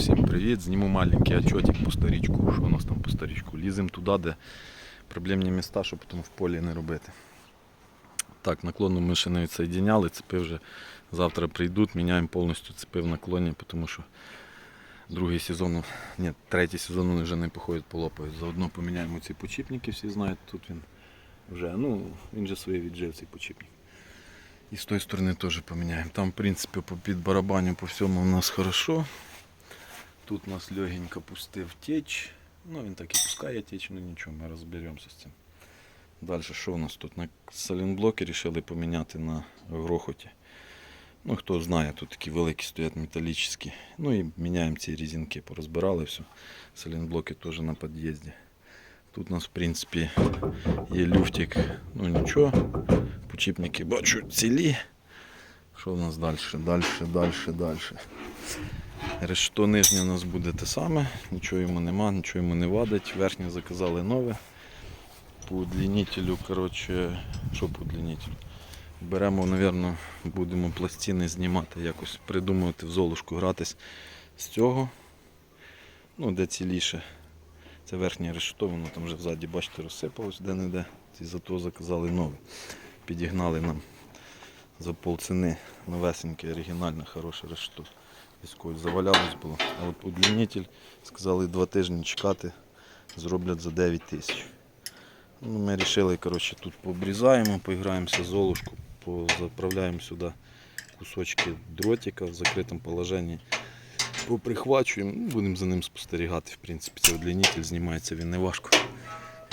всім привіт. Зніму маленький отчетик по старічку. Що у нас там по старічку? Ліземо туди, де проблемні міста, щоб потім в полі не робити. Так, наклонну ми ще не відсоєдиняли, цепи вже завтра прийдуть, міняємо повністю цепи в наклоні, тому що другий сезон, ні, третій сезон вони вже не походять, полопають. Заодно поміняємо ці почіпники, всі знають, тут він вже, ну, він же своє віджив цей почіпник. І з тої сторони теж поміняємо. Там, в принципі, по під барабаню по всьому у нас хорошо. Тут у нас легенько пустив теч. Ну, він так і пускає теч, ну нічого, ми розберемося з цим. Далі що у нас тут? На салінблоки вирішили поміняти на грохоті. Ну, хто знає, тут такі великі стоять металічні. Ну і міняємо ці резинки, порозбирали все. Салінблоки теж на під'їзді. Тут у нас, в принципі, є люфтик, ну нічого. Почіпники бачу цілі. Що в нас далі? Далі, далі, далі. Решто нижнє у нас буде те саме, нічого йому нема, нічого йому не вадить. Верхнє заказали нове. По удлінителю, коротше, що по удлінителю? Беремо, мабуть, будемо пластини знімати, якось придумувати в золушку гратись з цього. Ну, де ціліше. Це верхнє решето, воно там вже ззаді, бачите, розсипалось де-не-де. І зато заказали нове. Підігнали нам за полціни новесеньке, оригінальне, хороше решето. Військові завалялось було. А от удлінитель сказали два тижні чекати, зроблять за 9 тисяч. Ну, ми вирішили, коротше, тут пообрізаємо, поіграємося золушку, заправляємо сюди кусочки дротика в закритому положенні. Поприхвачуємо, ну, будемо за ним спостерігати. В принципі, це удлінитель знімається, він не важко.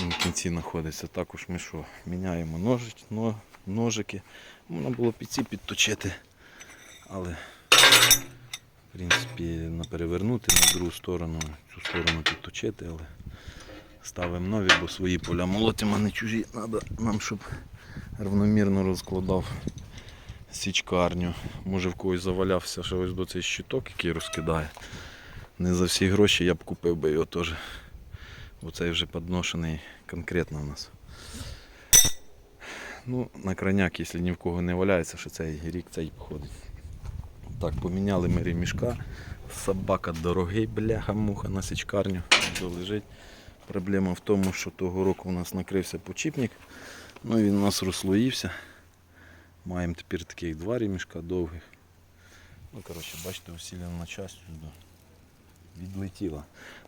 Він в кінці знаходиться. Також ми що, міняємо ножик, но- ножики. Можна було під ці підточити, але в принципі на перевернути на другу сторону, цю сторону підточити, але ставимо нові, бо свої поля молотимо, а не чужі. Треба нам, щоб равномірно розкладав січкарню. Може в когось завалявся ще ось до цей щиток, який розкидає. Не за всі гроші я б купив би його теж. Бо цей вже підношений конкретно у нас. Ну, на краняк, якщо ні в кого не валяється, що цей рік цей походить. Так, поміняли ми ремішка. Собака дорогий, бляха-муха на січкарню. Лежить. Проблема в тому, що того року у нас накрився почіпник. Ну він у нас розслоївся. Маємо тепер таких два ремішка довгих. Ну, коротше, бачите, усилена частю відлетіла.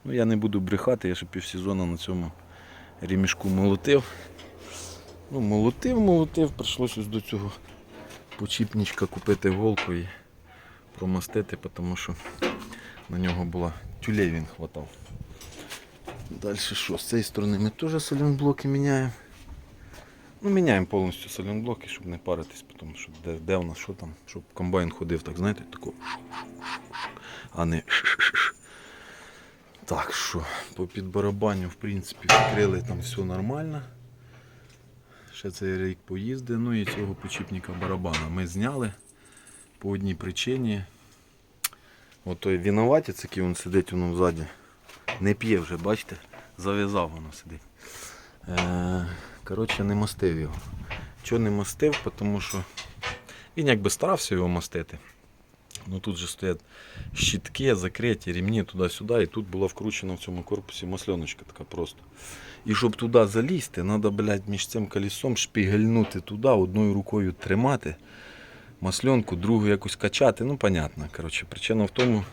Ну я не буду брехати, я ще півсезону на цьому ремішку молотив. Ну, молотив, молотив, прийшлося до цього почіпничка купити голку і промастити, тому що на нього була тюлей він хватав. Далі що? З цієї сторони ми теж салінблоки міняємо. Ну, міняємо повністю салінблоки, щоб не паритись, тому що де, де у нас що там, щоб комбайн ходив, так знаєте, тако, а не ш-ш-ш-ш. Так що, по підбарабанню, в принципі, відкрили там все нормально. Ще цей рік поїзди, ну і цього почіпника барабана ми зняли по одній причині. От той винуватець, який він сидить воно ззаді, не п'є вже, бачите, зав'язав воно сидить. Е, коротше, не мастив його. Чого не мастив? Тому що він якби старався його мастити. Ну тут же стоять щитки, закриті, рівні туди-сюди, і тут була вкручена в цьому корпусі масленочка така просто. І щоб туди залізти, треба, блядь, між цим колесом шпігельнути туди, одною рукою тримати масленку, другу якось качати. Ну, понятно. Коротше, причина в тому,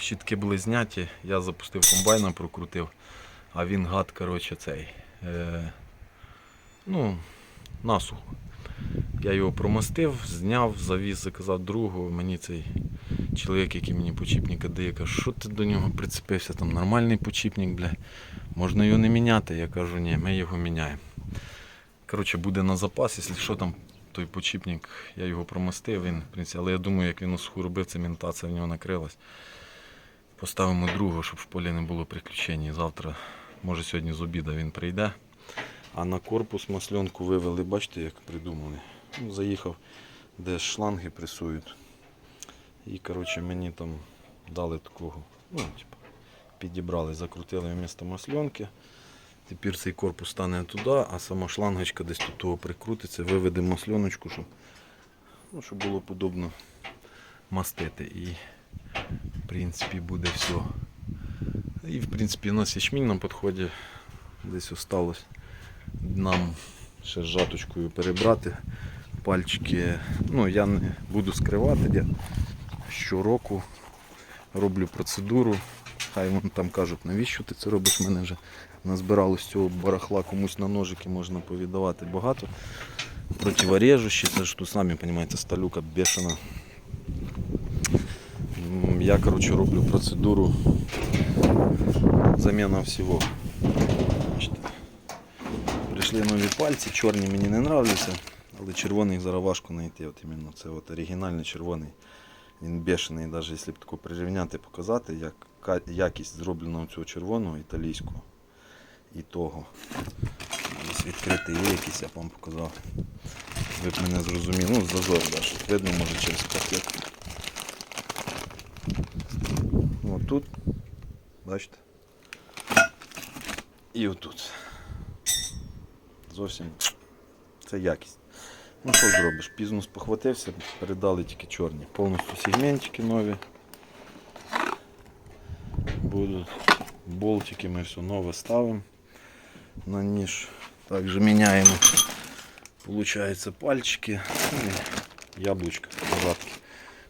щитки були зняті, я запустив комбайна, прокрутив, а він гад, коротше, цей. Е, ну, насухо. Я його промастив, зняв, завіз, заказав другого. Мені цей чоловік, який мені почіпника дає, каже, що ти до нього прицепився, там нормальний почіпник, бля. Можна його не міняти. Я кажу, ні, ми його міняємо. Коротше, буде на запас, якщо що там той почіпник, я його промастив, він, в принципі, але я думаю, як він усуху робив, цементація в нього накрилась. Поставимо другого, щоб в полі не було приключень. Завтра, може сьогодні з обіда він прийде. А на корпус масленку вивели, бачите, як придумали. Ну, заїхав, де шланги пресують. І коротше, мені там дали такого. Ну, типу, підібрали, закрутили вмісто масленки. Тепер цей корпус стане туди, а сама шлангочка десь тут того прикрутиться, виведемо масленочку, щоб, ну, щоб було подобно мастити. І В принципі, буде все. І в принципі у нас ячмінь на підході десь осталось нам ще з жаточкою перебрати пальчики. Ну, я не буду скривати, я щороку роблю процедуру. Хай вони там кажуть, навіщо ти це робиш? мене вже назбиралось цього барахла, комусь на ножики можна повіддавати багато. Противорежущі, це ж тут самі розумієте, сталюка бешена. Я коротше роблю процедуру заміна всього. Прийшли нові пальці, чорні мені не нравляться, але червоний зараз важко знайти. От іменно це от оригінальний червоний. Він бешений, навіть якщо б тако прирівняти, показати, як якість зроблена цього червоного італійського і того. Десь відкритий є якийсь, я вам показав. Ви б мене зрозуміли. Ну, зазор, щоб видно, може через пакет. От тут, бачите. І отут. Зовсім це якість. Ну що зробиш? Пізно спохватився, передали тільки чорні. Повністю сегментики нові. Будуть болтики, ми все нове ставимо на ніж. Також міняємо Получається пальчики і яблучка жатки.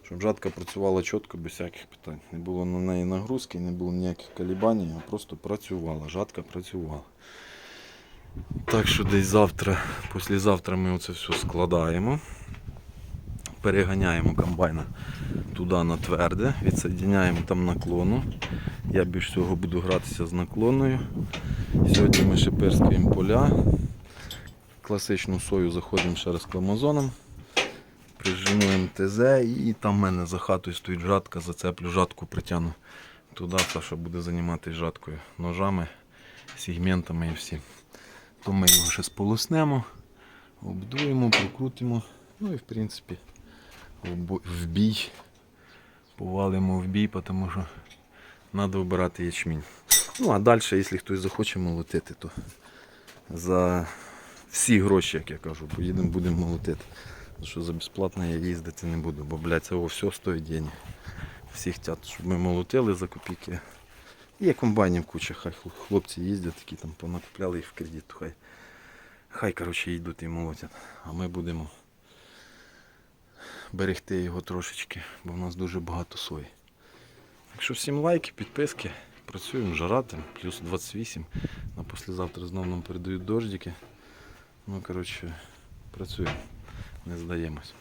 Щоб жатка працювала чітко, без всяких питань. Не було на неї нагрузки, не було ніяких колебань, а просто працювала. Жатка працювала. Так що десь завтра, післязавтра ми оце все складаємо. Переганяємо комбайна туди на тверде, відсоединяємо там наклону. Я більш всього буду гратися з наклонною. Сьогодні ми ще поля. Класичну сою заходимо ще раз кламазоном. Прижимуємо ТЗ і там в мене за хатою стоїть жатка, зацеплю жатку, притягну туди, Саша буде займатися жаткою, ножами, сегментами і всім. То ми його ще сполоснемо, обдуємо, прокрутимо. Ну і в принципі в бій. Повалимо в бій, тому що треба вибирати ячмінь. Ну а далі, якщо хтось захоче молотити, то за всі гроші, як я кажу, поїдемо, будемо молотити. Тому що за безплатно я їздити не буду, бо блядь, це все стоїть денег. Всі хочуть, щоб ми молотили за копійки. Є комбайнів куча, хай хлопці їздять, такі там понакупляли їх в кредит, хай. Хай коротше, йдуть і молотять. А ми будемо берегти його трошечки, бо в нас дуже багато сої. Так що всім лайки, підписки. Працюємо жарати, плюс 28. На послезавтра знову нам передають дождики. Ну, коротше, працюємо, не здаємось.